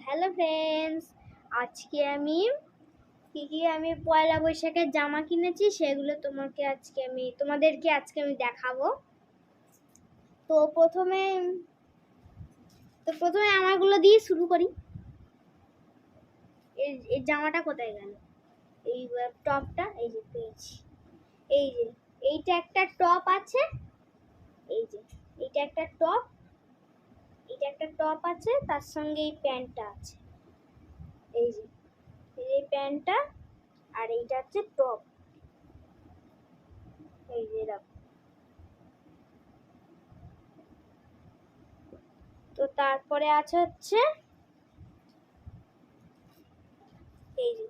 Hello friends আজকে আমি কী কী আমি পয়লা বৈশাখের জামা কিনেছি সেগুলো তোমাকে আজকে আমি, তোমাদেরকে আজকে আমি দেখাবো। তো প্রথমে তো প্রথমে আমারগুলো দিয়ে শুরু করি। এই জামাটা কোথায় গেল? এই টপটা, এই যে পেয়েছি। এই যে, এইটা একটা টপ আছে। এই যে, এইটা একটা টপ। এটা একটা টপ আছে, তার সঙ্গে এই প্যান্টটা আছে। এই যে, এই প্যান্টটা আর এইটা হচ্ছে টপ এই যে তো তারপরে আছে হচ্ছে, এই যে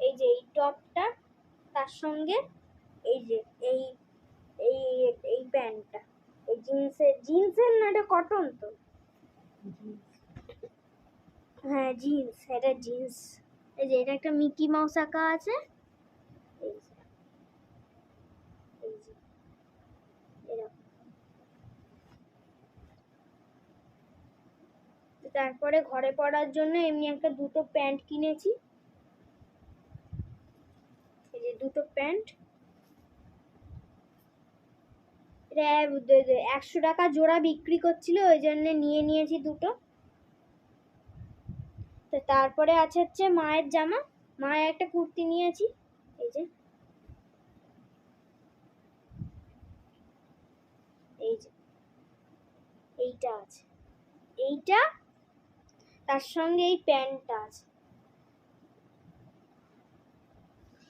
এই যে এই টপটা তার সঙ্গে এই যে, এই জিন্সের জিন্সের না, এটা কটন তো। হ্যাঁ জিন্স এটা জিন্স এই যে, এটা একটা মিকি মাউস আঁকা আছে। এই যে তারপরে ঘরে পড়ার জন্য এমনি একটা দুটো প্যান্ট কিনেছি। এই যে, দুটো প্যান্ট। একশো টাকা জোড়া বিক্রি করছিল, ওই জন্য নিয়ে নিয়েছি দুটো। তো তারপরে আছে হচ্ছে মায়ের জামা, মায়ের একটা কুর্তি নিয়েছি, এই যে। এই যে। এইটা আছে। এইটা, তার সঙ্গে এই প্যান্টটা আছে।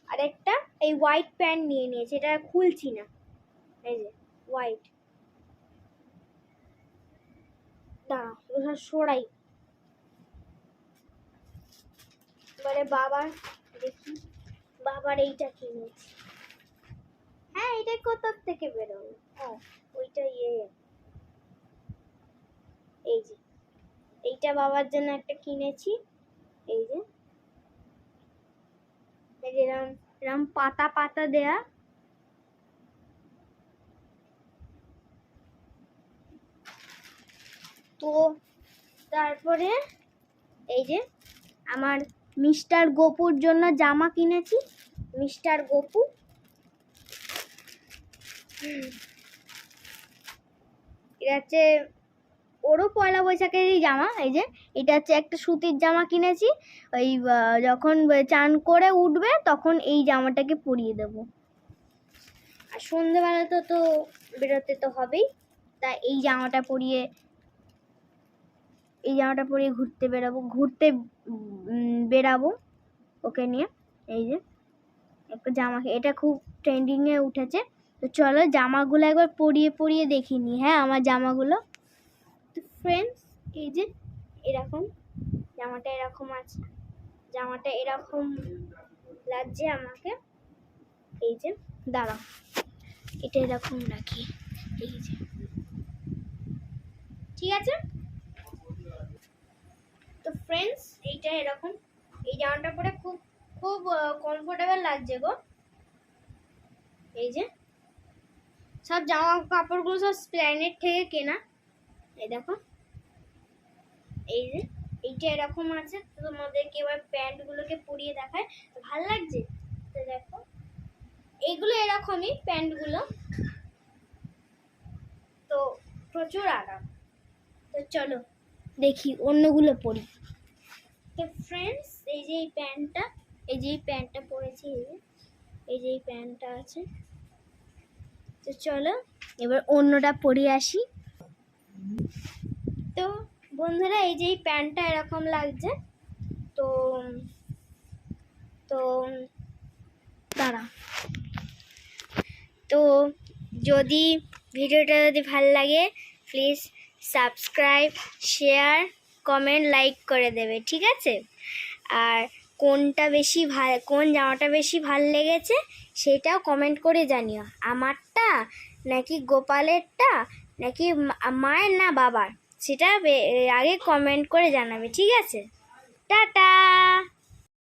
আরেকটা, এই হোয়াইট প্যান্ট নিয়ে নিয়েছি, এটা খুলছি না। এই যে। হোয়াইট ওটা সরাই এবারে বাবার, দেখি, বাবার এইটা কিনেছি। হ্যাঁ এটা কোথার থেকে বেরোবে ও ওইটা ইয়ে। এই যে, এইটা বাবার জন্য একটা কিনেছি। এই যে এরম এরম পাতা পাতা দেয়া। তো তারপরে এই যে আমার মিস্টার গোপুর জন্য জামা কিনেছি, মিস্টার গোপু। এটা হচ্ছে ওরও পয়লা বৈশাখেরই জামা, এই যে এটা হচ্ছে একটা সুতির জামা কিনেছি। ওই যখন চান করে উঠবে তখন এই জামাটাকে পরিয়ে দেব। আর সন্ধেবেলা তো তো বেরোতে তো হবেই, তা এই জামাটা পরিয়ে এই জামাটা পরিয়ে ঘুরতে বেরাবো ঘুরতে বেরাবো ওকে নিয়ে, এই যে, একটা জামা এটা খুব ট্রেন্ডিংয়ে উঠেছে। তো চলো জামাগুলো একবার পরিয়ে পরিয়ে দেখিনি হ্যাঁ আমার জামাগুলো। তো ফ্রেন্ডস এই যে, এরকম, জামাটা এরকম আছে, জামাটা এরকম লাগছে আমাকে। এই যে, দাঁড়াও, এটা এরকম রাখি, এই যে। ঠিক আছে? ফ্রেন্ডস এইটা এরকম। এই জামাটা পরে খুব খুব কমফোর্টেবল লাগছে গো। এই যে, সব জামা কাপড়গুলো সব স্প্ল্যানেট থেকে কেনা। এই দেখো। এই যে, এইটা এরকম আছে তোমাদেরকে এবার প্যান্টগুলোকে পরিয়ে দেখায় তো ভালো লাগছে? তো দেখো এইগুলো এরকমই প্যান্টগুলো। তো প্রচুর আরাম। তো চলো, দেখি অন্যগুলো পরি। তো ফ্রেন্ডস এই যে এই প্যান্টটা, এই যে এই প্যান্টটা পরেছি এই যে এই যে এই প্যান্টটা আছে। তো চলো, এবার অন্যটা পরে আসি। তো বন্ধুরা, এই যে এই প্যান্টটা এরকম লাগছে। তো তো দাঁড়া তো যদি ভিডিওটা যদি ভালো লাগে please subscribe share comment like করে দেবে, ঠিক আছে? আর কোনটা বেশি ভালো, কোন জামাটা বেশি ভালো লেগেছে সেটাও কমেন্ট করে জানিও। আমারটা নাকি গোপালেরটা নাকি মায়ের না বাবার? সেটা আগে কমেন্ট করে জানাবে, ঠিক আছে? টাটা!